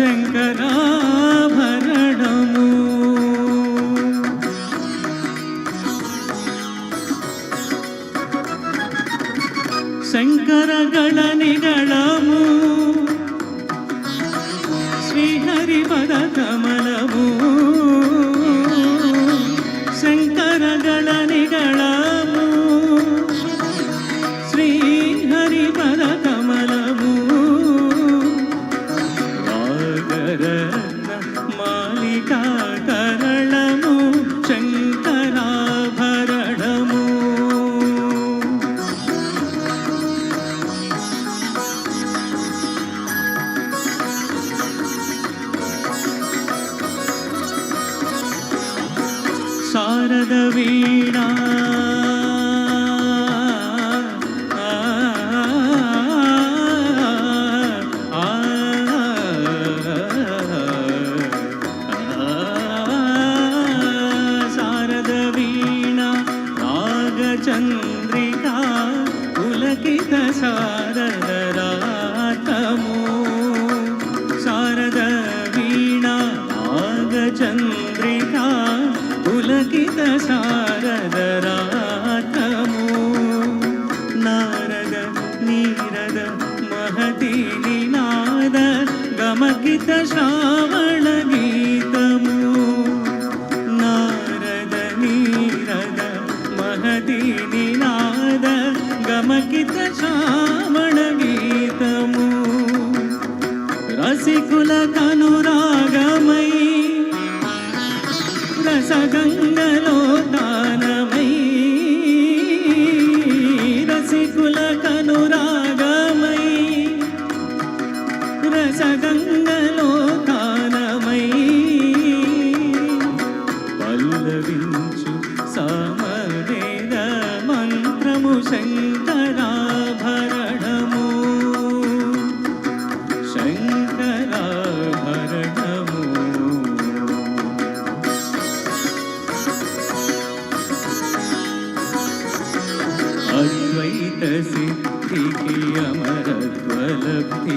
శంకరాభరణము. శంకరగణ நாரத வீணா. சாரத வீணா நாகச்சந்திரிகா புலகித சாரத. పులకిత శారద రాతము నారద నీరద మహతి నినాద గమకిత శ్రావణ గీతము. నారద నీరద మహతి నినాద గమకిత శ్రావణ గీతము. రసికుల canga.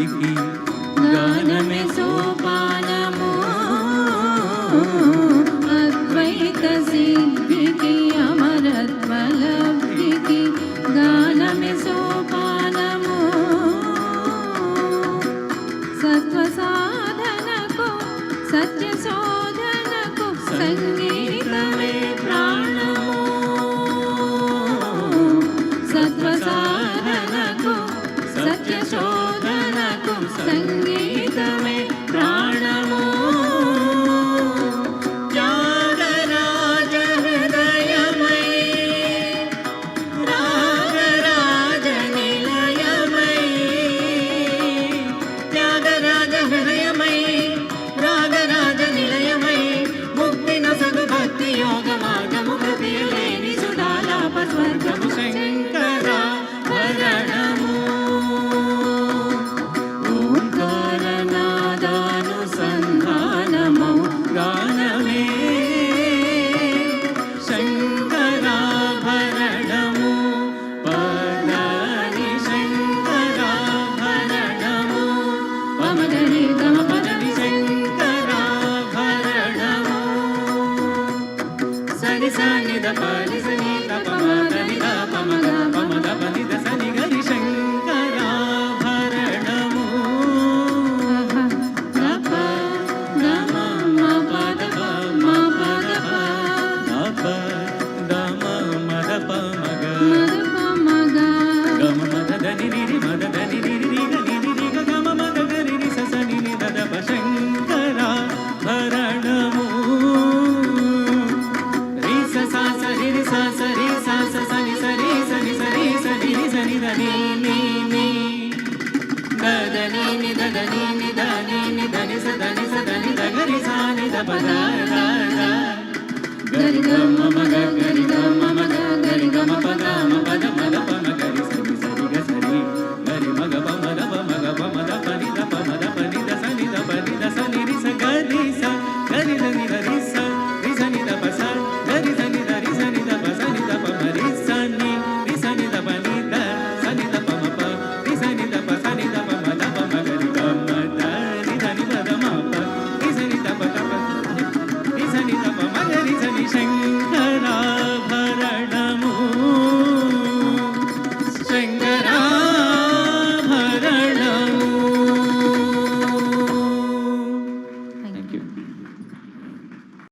అమరత్వలబ్ధికి గానమే సోపానము. ni sa the da గరి గ మ మ గ గరి గ